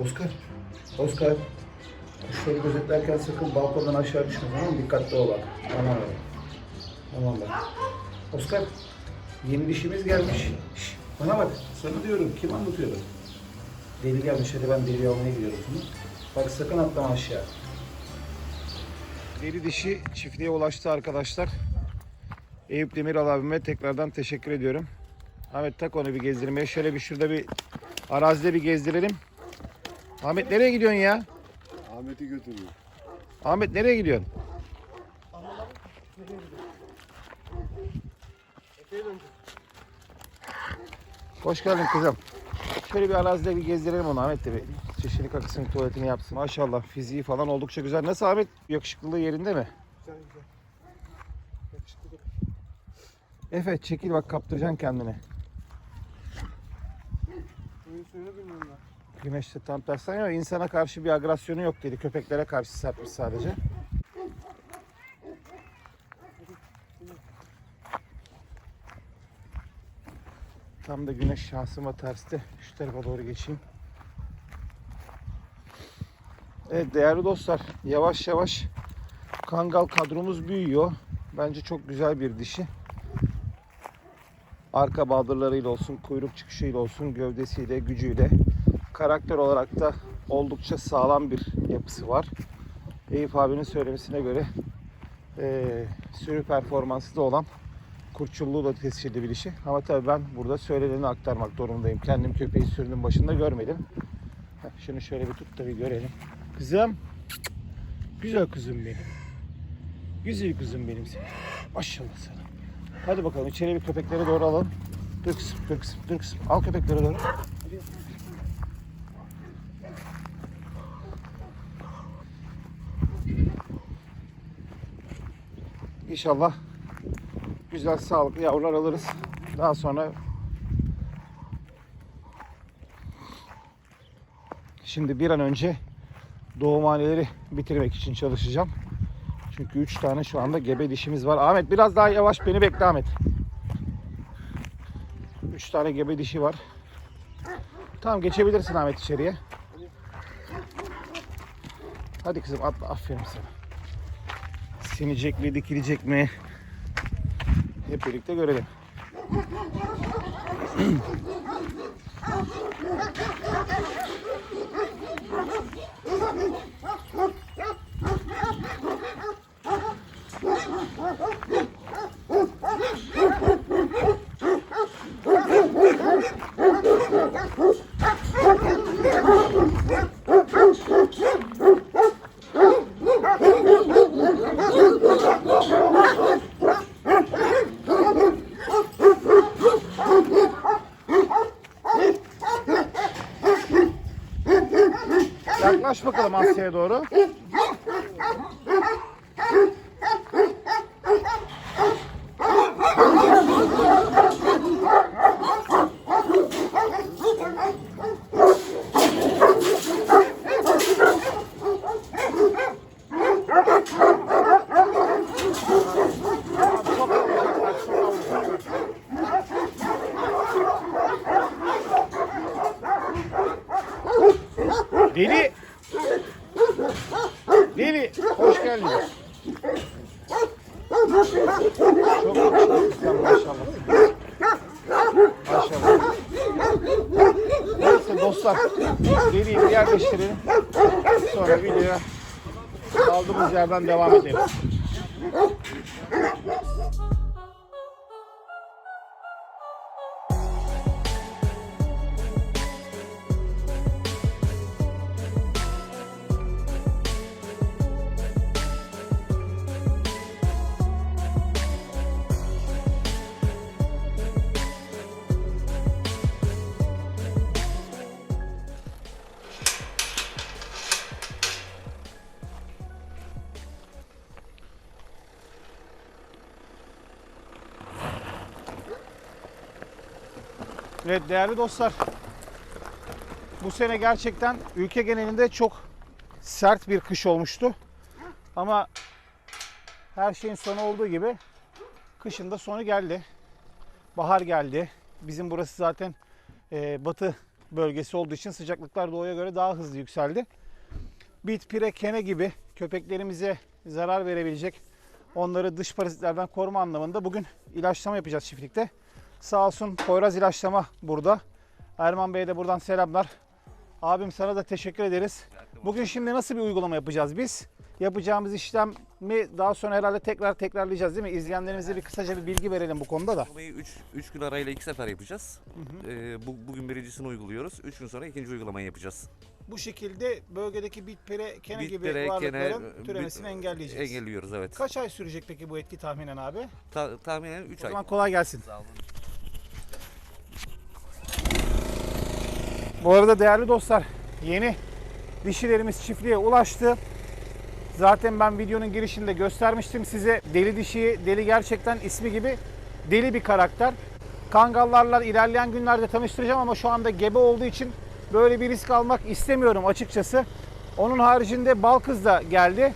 Oscar. Oscar. Kuşları gözetlerken sakın balkondan aşağı düşme tamam? Dikkatli ol bak. Aman öyle. Aman bak. Oscar. Yeni dişimiz gelmiş. Şş, bana bak. Sana diyorum. Kim anlatıyor? Deli gelmiş. Hadi ben deli almaya gidiyorum. Tamam. Bak sakın atlama aşağı. Deli dişi çiftliğe ulaştı arkadaşlar. Eyüp Demiral abime tekrardan teşekkür ediyorum. Ahmet tak onu bir gezdirmeye. Şöyle bir şurada bir arazide bir gezdirelim. Ahmet nereye gidiyorsun ya? Ahmet'i götürüyor. Ahmet nereye gidiyorsun? Hoş geldin kızım. Şöyle bir arazide bir gezdirelim onu Ahmet de bir çeşitli kakısını tuvaletini yapsın. Maşallah fiziği falan oldukça güzel. Nasıl Ahmet? Yakışıklılığı yerinde mi? Güzel güzel. Yakışıklı. Efe çekil bak kaptıracaksın kendini. Suyun suyunu bilmiyorum. Güneşte tam tersten ama insana karşı bir agresyonu yok dedi. Köpeklere karşı sertmiş sadece. Tam da güneş şansıma terste. Şu tarafa doğru geçeyim. Evet değerli dostlar yavaş yavaş Kangal kadromuz büyüyor. Bence çok güzel bir dişi. Arka baldırlarıyla olsun, kuyruk çıkışıyla olsun, gövdesiyle, gücüyle karakter olarak da oldukça sağlam bir yapısı var. Eyüp abinin söylemesine göre eee sürü performansı da olan kurtçulluğu da tescilli bir dişi. Ama tabii ben burada söyleneni aktarmak durumundayım. Kendim köpeği sürünün başında görmedim. Heh, Şunu şöyle bir tut da bir görelim. Kızım. Güzel kızım benim. Güzel kızım benim senin. Maşallah sana. Hadi bakalım içeri bir köpeklere doğru alalım. Dur kızım, dur kızım, dur kızım. Al köpeklere doğru. İnşallah güzel sağlıklı yavrular alırız. Daha sonra şimdi bir an önce doğumhaneleri bitirmek için çalışacağım. Çünkü 3 tane şu anda gebe dişimiz var. Ahmet biraz daha yavaş beni bekle Ahmet. 3 tane gebe dişi var. Tamam geçebilirsin Ahmet içeriye. Hadi kızım atla aferin sana. Sinecek mi dikilecek mi? Hep birlikte görelim. bakalım Asya'ya doğru. Deli. Hoş geldin. Çok yakışıklısın maşallah. Maşallah. Neyse dostlar. Deli'yi bir yerleştirelim. Sonra videoya kaldığımız yerden devam edelim. Evet değerli dostlar. Bu sene gerçekten ülke genelinde çok sert bir kış olmuştu. Ama her şeyin sonu olduğu gibi kışın da sonu geldi. Bahar geldi. Bizim burası zaten e, batı bölgesi olduğu için sıcaklıklar doğuya göre daha hızlı yükseldi. Bit, pire, kene gibi köpeklerimize zarar verebilecek onları dış parazitlerden koruma anlamında bugün ilaçlama yapacağız çiftlikte. Sağ olsun Poyraz ilaçlama burada. Erman Bey'e de buradan selamlar. Abim sana da teşekkür ederiz. Bugün şimdi nasıl bir uygulama yapacağız biz? Yapacağımız işlemi daha sonra herhalde tekrar tekrarlayacağız değil mi? İzleyenlerimize bir kısaca bir bilgi verelim bu konuda da. Uygulamayı 3 3 gün arayla iki sefer yapacağız. Ee, bu, bugün birincisini uyguluyoruz. 3 gün sonra ikinci uygulamayı yapacağız. Bu şekilde bögedeki bit, pire, kene gibi Bitlere, varlıkların kene, türemesini bit- engelleyeceğiz. Engelliyoruz evet. Kaç ay sürecek peki bu etki tahminen abi? Ta- tahminen 3 O ay. zaman kolay gelsin. Sağ olun. Bu arada değerli dostlar yeni dişilerimiz çiftliğe ulaştı. Zaten ben videonun girişinde göstermiştim size. Deli dişi, deli gerçekten ismi gibi deli bir karakter. Kangallarla ilerleyen günlerde tanıştıracağım ama şu anda gebe olduğu için böyle bir risk almak istemiyorum açıkçası. Onun haricinde Balkız da geldi.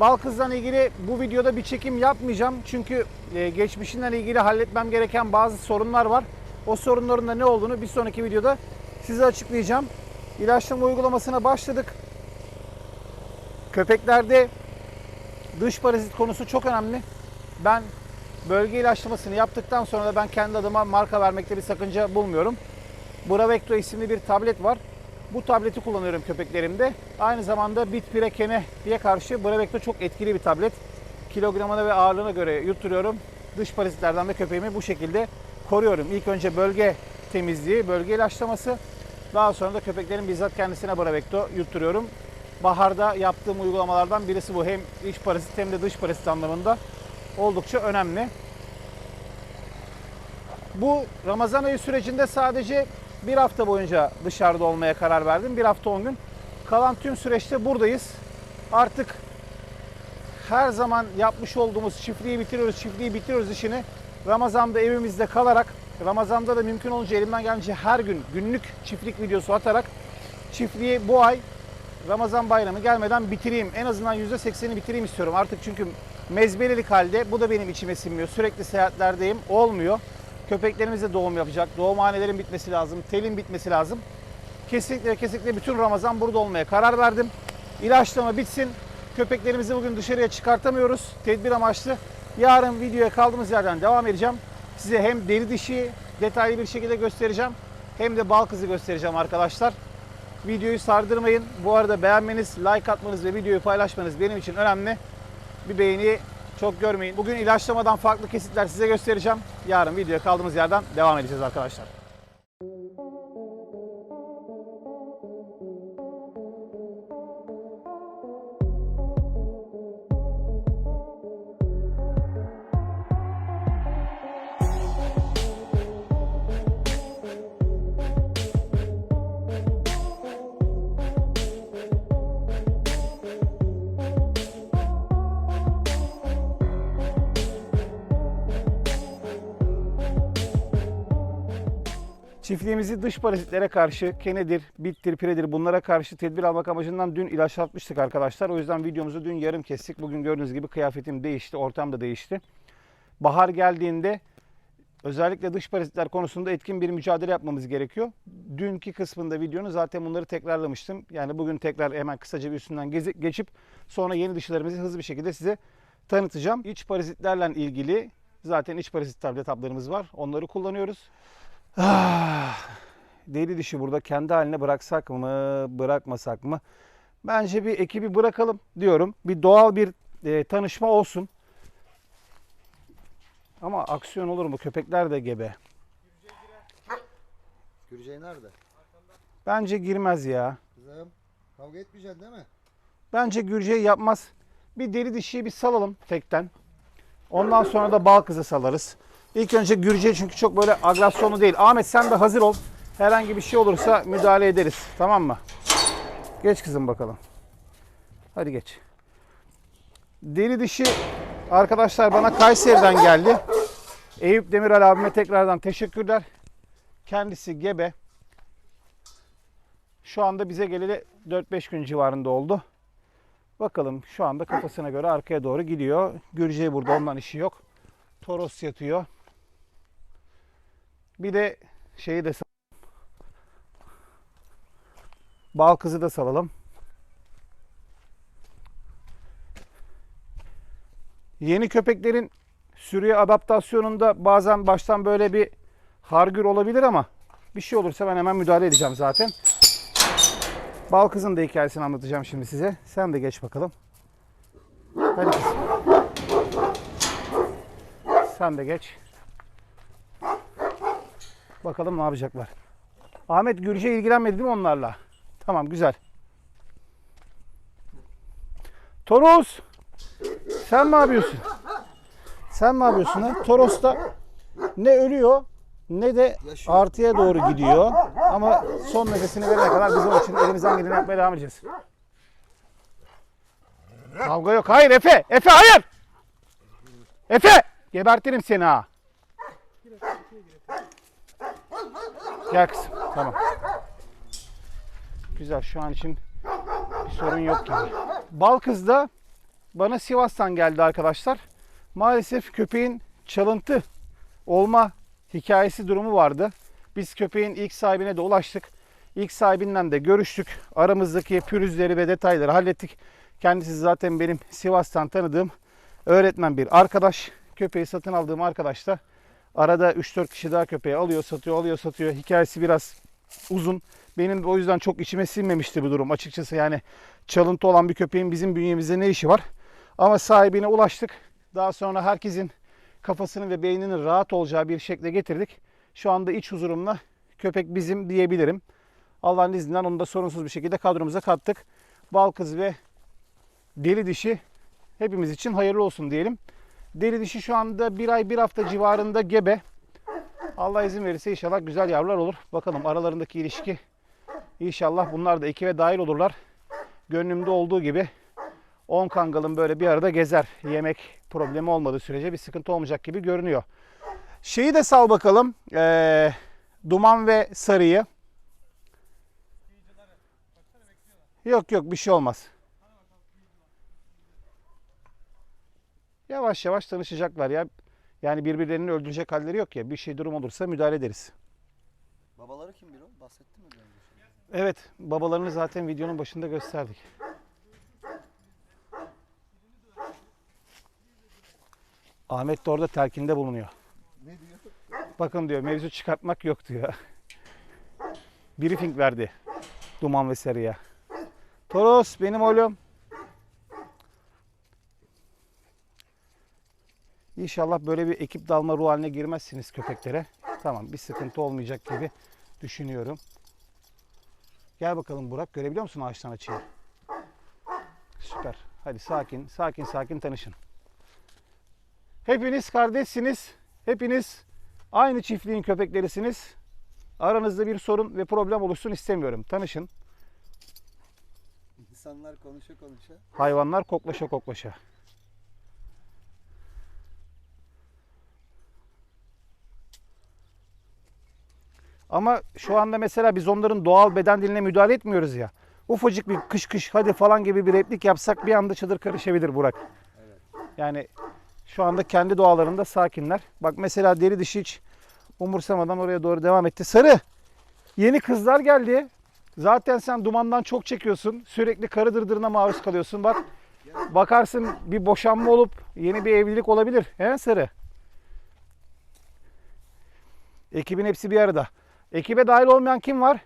Balkız'la ilgili bu videoda bir çekim yapmayacağım. Çünkü e, geçmişinden ilgili halletmem gereken bazı sorunlar var. O sorunların da ne olduğunu bir sonraki videoda size açıklayacağım. İlaçlama uygulamasına başladık. Köpeklerde dış parazit konusu çok önemli. Ben bölge ilaçlamasını yaptıktan sonra da ben kendi adıma marka vermekte bir sakınca bulmuyorum. Bravecto isimli bir tablet var. Bu tableti kullanıyorum köpeklerimde. Aynı zamanda bit pire kene diye karşı Bravecto çok etkili bir tablet. Kilogramına ve ağırlığına göre yutturuyorum. Dış parazitlerden de köpeğimi bu şekilde koruyorum. İlk önce bölge temizliği, bölge ilaçlaması. Daha sonra da köpeklerin bizzat kendisine Bravecto yutturuyorum. Baharda yaptığım uygulamalardan birisi bu. Hem iç parazit hem de dış parazit anlamında oldukça önemli. Bu Ramazan ayı sürecinde sadece bir hafta boyunca dışarıda olmaya karar verdim. Bir hafta 10 gün. Kalan tüm süreçte buradayız. Artık her zaman yapmış olduğumuz çiftliği bitiriyoruz, çiftliği bitiriyoruz işini Ramazan'da evimizde kalarak, Ramazan'da da mümkün olunca elimden gelince her gün günlük çiftlik videosu atarak çiftliği bu ay Ramazan bayramı gelmeden bitireyim. En azından %80'i bitireyim istiyorum. Artık çünkü mezbelelik halde bu da benim içime sinmiyor. Sürekli seyahatlerdeyim. Olmuyor. Köpeklerimiz de doğum yapacak. Doğumhanelerin bitmesi lazım. Telin bitmesi lazım. Kesinlikle kesinlikle bütün Ramazan burada olmaya karar verdim. İlaçlama bitsin. Köpeklerimizi bugün dışarıya çıkartamıyoruz. Tedbir amaçlı. Yarın videoya kaldığımız yerden devam edeceğim. Size hem deri dişi detaylı bir şekilde göstereceğim. Hem de bal kızı göstereceğim arkadaşlar. Videoyu sardırmayın. Bu arada beğenmeniz, like atmanız ve videoyu paylaşmanız benim için önemli. Bir beğeni çok görmeyin. Bugün ilaçlamadan farklı kesitler size göstereceğim. Yarın videoya kaldığımız yerden devam edeceğiz arkadaşlar. Çiftliğimizi dış parazitlere karşı kenedir, bittir, piredir bunlara karşı tedbir almak amacından dün ilaçlatmıştık arkadaşlar. O yüzden videomuzu dün yarım kestik. Bugün gördüğünüz gibi kıyafetim değişti, ortam da değişti. Bahar geldiğinde özellikle dış parazitler konusunda etkin bir mücadele yapmamız gerekiyor. Dünkü kısmında videonun zaten bunları tekrarlamıştım. Yani bugün tekrar hemen kısaca bir üstünden geçip sonra yeni dışılarımızı hızlı bir şekilde size tanıtacağım. İç parazitlerle ilgili zaten iç parazit tablet haplarımız var. Onları kullanıyoruz. Ah, deli dişi burada kendi haline bıraksak mı, bırakmasak mı? Bence bir ekibi bırakalım diyorum. Bir doğal bir e, tanışma olsun. Ama aksiyon olur mu? Köpekler de gebe. Gürcey nerede? Bence girmez ya. Kızım kavga etmeyeceksin değil mi? Bence Gürce'yi yapmaz. Bir deli dişiyi bir salalım tekten. Ondan sonra da bal kızı salarız. İlk önce Gürce çünkü çok böyle agresyonlu değil. Ahmet sen de hazır ol. Herhangi bir şey olursa müdahale ederiz. Tamam mı? Geç kızım bakalım. Hadi geç. Deli dişi arkadaşlar bana Kayseri'den geldi. Eyüp Demiral abime tekrardan teşekkürler. Kendisi gebe. Şu anda bize geleli 4-5 gün civarında oldu. Bakalım şu anda kafasına göre arkaya doğru gidiyor. Gürceği burada ondan işi yok. Toros yatıyor. Bir de şeyi de sa- Bal kızı da salalım. Yeni köpeklerin sürüye adaptasyonunda bazen baştan böyle bir hargür olabilir ama bir şey olursa ben hemen müdahale edeceğim zaten. Bal kızın da hikayesini anlatacağım şimdi size. Sen de geç bakalım. Hadi kızım. Sen de geç. Bakalım ne yapacaklar. Ahmet Gürce ilgilenmedi değil mi onlarla? Tamam güzel. Toros. Sen ne yapıyorsun? Sen ne yapıyorsun ha? Toros da ne ölüyor ne de artıya doğru gidiyor. Ama son nefesini verene kadar biz onun için elimizden geleni yapmaya devam edeceğiz. Kavga yok. Hayır Efe. Efe hayır. Efe. Gebertirim seni ha. Gel kızım. Tamam. Güzel. Şu an için bir sorun yok gibi. Bal kız da bana Sivas'tan geldi arkadaşlar. Maalesef köpeğin çalıntı olma hikayesi durumu vardı. Biz köpeğin ilk sahibine de ulaştık. İlk sahibinden de görüştük. Aramızdaki pürüzleri ve detayları hallettik. Kendisi zaten benim Sivas'tan tanıdığım öğretmen bir arkadaş. Köpeği satın aldığım arkadaş da arada 3-4 kişi daha köpeği alıyor, satıyor, alıyor, satıyor. Hikayesi biraz uzun. Benim o yüzden çok içime sinmemişti bu durum açıkçası. Yani çalıntı olan bir köpeğin bizim bünyemizde ne işi var? Ama sahibine ulaştık. Daha sonra herkesin kafasının ve beyninin rahat olacağı bir şekle getirdik. Şu anda iç huzurumla köpek bizim diyebilirim. Allah'ın izniyle onu da sorunsuz bir şekilde kadromuza kattık. Bal kız ve deli dişi hepimiz için hayırlı olsun diyelim. Deli dişi şu anda bir ay bir hafta civarında gebe. Allah izin verirse inşallah güzel yavrular olur. Bakalım aralarındaki ilişki inşallah bunlar da ekibe dahil olurlar. Gönlümde olduğu gibi 10 kangalın böyle bir arada gezer. Yemek problemi olmadığı sürece bir sıkıntı olmayacak gibi görünüyor. Şeyi de sal bakalım. Ee, duman ve sarıyı. Yok yok bir şey olmaz. Yavaş yavaş tanışacaklar ya. Yani birbirlerini öldürecek halleri yok ya. Bir şey durum olursa müdahale ederiz. Babaları kim bir o? Bahsettin mi? biraz önce? Evet, babalarını zaten videonun başında gösterdik. Ahmet de orada telkinde bulunuyor. Ne diyor? Bakın diyor mevzu çıkartmak yok diyor. Briefing verdi Duman ve Sarı'ya. Toros benim oğlum. İnşallah böyle bir ekip dalma ruh haline girmezsiniz köpeklere. Tamam bir sıkıntı olmayacak gibi düşünüyorum. Gel bakalım Burak. Görebiliyor musun ağaçtan açıyı? Süper. Hadi sakin, sakin, sakin tanışın. Hepiniz kardeşsiniz. Hepiniz aynı çiftliğin köpeklerisiniz. Aranızda bir sorun ve problem oluşsun istemiyorum. Tanışın. İnsanlar konuşa konuşa. Hayvanlar koklaşa koklaşa. Ama şu anda mesela biz onların doğal beden diline müdahale etmiyoruz ya. Ufacık bir kış kış hadi falan gibi bir replik yapsak bir anda çadır karışabilir Burak. Yani şu anda kendi doğalarında sakinler. Bak mesela deri dişi hiç umursamadan oraya doğru devam etti. Sarı yeni kızlar geldi. Zaten sen dumandan çok çekiyorsun. Sürekli karı dırdırına maruz kalıyorsun. Bak bakarsın bir boşanma olup yeni bir evlilik olabilir. He Sarı? Ekibin hepsi bir arada. Ekibe dahil olmayan kim var?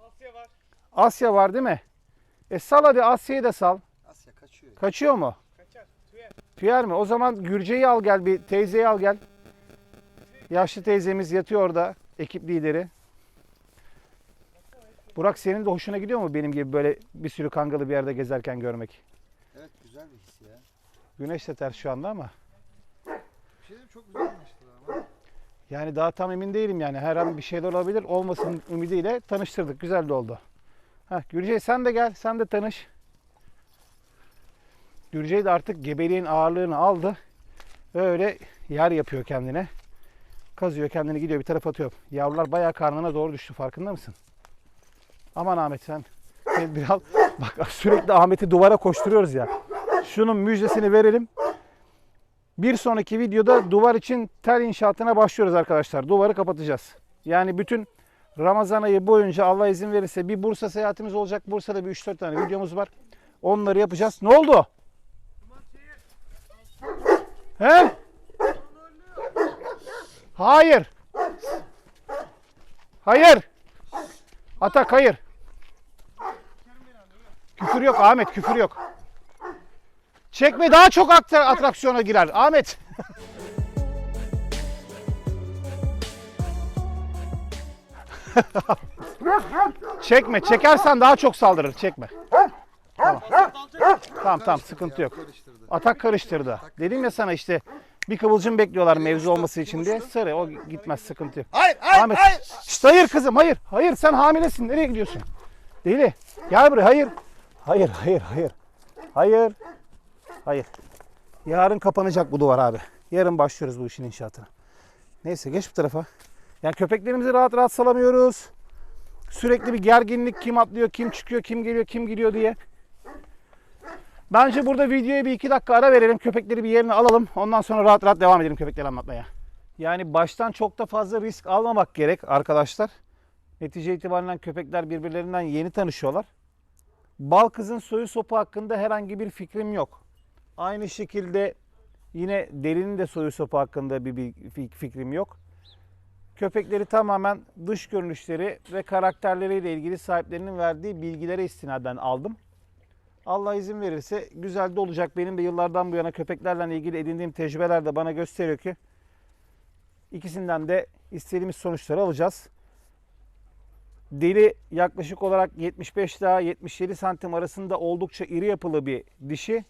Asya var. Asya var değil mi? E sal hadi Asya'yı da sal. Asya kaçıyor. Kaçıyor mu? Kaçar. Tüyer. Tüyer mi? O zaman Gürce'yi al gel bir teyzeyi al gel. Yaşlı teyzemiz yatıyor orada. Ekip lideri. Burak senin de hoşuna gidiyor mu benim gibi böyle bir sürü kangalı bir yerde gezerken görmek? Evet güzel bir his ya. Güneş de ters şu anda ama. Bir şey diyeyim, çok güzel. Yani daha tam emin değilim yani. Her an bir şeyler olabilir. Olmasın ümidiyle tanıştırdık. Güzel de oldu. Heh, Gürce sen de gel. Sen de tanış. Gürce de artık gebeliğin ağırlığını aldı. Öyle yer yapıyor kendine. Kazıyor kendini gidiyor bir tarafa atıyor. Yavrular bayağı karnına doğru düştü farkında mısın? Aman Ahmet sen biraz bak sürekli Ahmet'i duvara koşturuyoruz ya. Şunun müjdesini verelim. Bir sonraki videoda duvar için tel inşaatına başlıyoruz arkadaşlar. Duvarı kapatacağız. Yani bütün Ramazan ayı boyunca Allah izin verirse bir Bursa seyahatimiz olacak. Bursa'da bir 3-4 tane videomuz var. Onları yapacağız. Ne oldu? He? Hayır. Hayır. Atak hayır. Küfür yok Ahmet küfür yok. Çekme daha çok atra- atraksiyona girer. Ahmet. Çekme. Çekersen daha çok saldırır. Çekme. Tamam. Tamam tamam sıkıntı yok. Atak karıştırdı. Dedim ya sana işte bir kıvılcım bekliyorlar mevzu olması için diye. Sarı o gitmez sıkıntı yok. Hayır hayır Ahmet. Şşt, hayır kızım hayır. Hayır sen hamilesin. Nereye gidiyorsun? Deli. Gel buraya hayır. Hayır hayır hayır. Hayır. Hayır. Yarın kapanacak bu duvar abi. Yarın başlıyoruz bu işin inşaatına. Neyse geç bu tarafa. Yani köpeklerimizi rahat rahat salamıyoruz. Sürekli bir gerginlik kim atlıyor, kim çıkıyor, kim geliyor, kim gidiyor diye. Bence burada videoya bir iki dakika ara verelim. Köpekleri bir yerine alalım. Ondan sonra rahat rahat devam edelim köpekleri anlatmaya. Yani baştan çok da fazla risk almamak gerek arkadaşlar. Netice itibariyle köpekler birbirlerinden yeni tanışıyorlar. Bal kızın soyu sopu hakkında herhangi bir fikrim yok. Aynı şekilde yine derinin de soyu sopu hakkında bir, bir fik- fikrim yok. Köpekleri tamamen dış görünüşleri ve karakterleriyle ilgili sahiplerinin verdiği bilgilere istinaden aldım. Allah izin verirse güzel de olacak. Benim de yıllardan bu yana köpeklerle ilgili edindiğim tecrübeler de bana gösteriyor ki ikisinden de istediğimiz sonuçları alacağız. Deli yaklaşık olarak 75 daha 77 santim arasında oldukça iri yapılı bir dişi.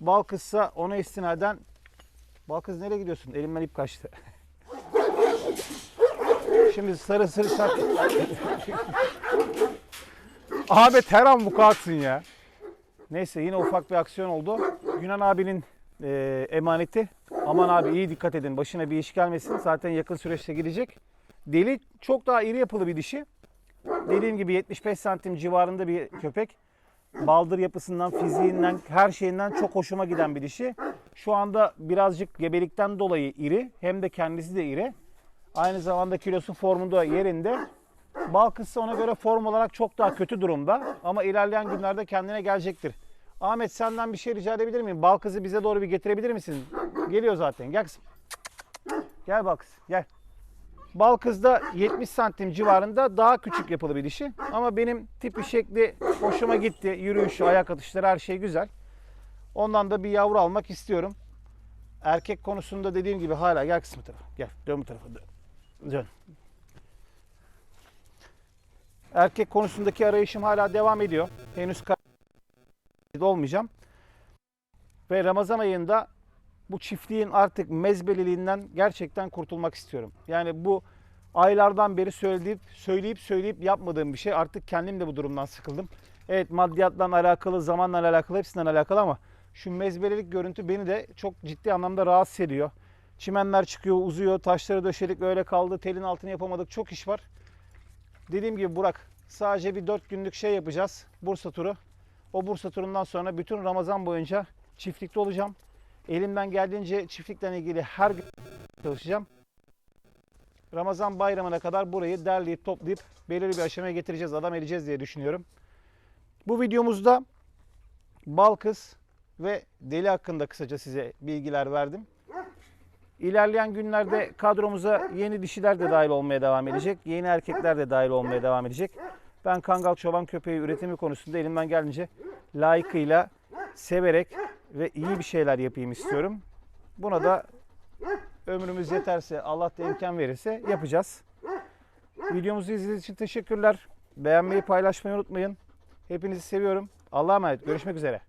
Bal kızsa ona istinaden Bal kız nereye gidiyorsun? Elimden ip kaçtı. Şimdi sarı sarı. Ahmet her an vukuatsın ya. Neyse yine ufak bir aksiyon oldu. Yunan abinin e, emaneti. Aman abi iyi dikkat edin başına bir iş gelmesin. Zaten yakın süreçte gidecek. Deli çok daha iri yapılı bir dişi. Dediğim gibi 75 santim civarında bir köpek. Baldır yapısından, fiziğinden, her şeyinden çok hoşuma giden bir dişi. Şu anda birazcık gebelikten dolayı iri. Hem de kendisi de iri. Aynı zamanda kilosu formunda yerinde. Bal kızsa ona göre form olarak çok daha kötü durumda. Ama ilerleyen günlerde kendine gelecektir. Ahmet senden bir şey rica edebilir miyim? Bal kızı bize doğru bir getirebilir misin? Geliyor zaten. Gel kızım. Gel bal kız. Gel. Bal kızda 70 santim civarında daha küçük yapılı. Ama benim tipi şekli hoşuma gitti. Yürüyüşü, ayak atışları her şey güzel. Ondan da bir yavru almak istiyorum. Erkek konusunda dediğim gibi hala gel kısmı tarafa. Gel dön bu tarafa dön. Dön. Erkek konusundaki arayışım hala devam ediyor. Henüz olmayacağım. Ve Ramazan ayında bu çiftliğin artık mezbeliliğinden gerçekten kurtulmak istiyorum. Yani bu aylardan beri söyleyip söyleyip söyleyip yapmadığım bir şey. Artık kendim de bu durumdan sıkıldım. Evet maddiyatla alakalı, zamanla alakalı, hepsinden alakalı ama şu mezbelelik görüntü beni de çok ciddi anlamda rahatsız ediyor. Çimenler çıkıyor, uzuyor, taşları döşedik öyle kaldı, telin altını yapamadık. Çok iş var. Dediğim gibi Burak sadece bir 4 günlük şey yapacağız. Bursa turu. O Bursa turundan sonra bütün Ramazan boyunca çiftlikte olacağım. Elimden geldiğince çiftlikle ilgili her gün çalışacağım. Ramazan bayramına kadar burayı derleyip toplayıp belirli bir aşamaya getireceğiz, adam edeceğiz diye düşünüyorum. Bu videomuzda bal kız ve deli hakkında kısaca size bilgiler verdim. İlerleyen günlerde kadromuza yeni dişiler de dahil olmaya devam edecek. Yeni erkekler de dahil olmaya devam edecek. Ben Kangal Çoban Köpeği üretimi konusunda elimden geldiğince layıkıyla, severek ve iyi bir şeyler yapayım istiyorum. Buna da ömrümüz yeterse, Allah da imkan verirse yapacağız. Videomuzu izlediğiniz için teşekkürler. Beğenmeyi, paylaşmayı unutmayın. Hepinizi seviyorum. Allah'a emanet. Görüşmek üzere.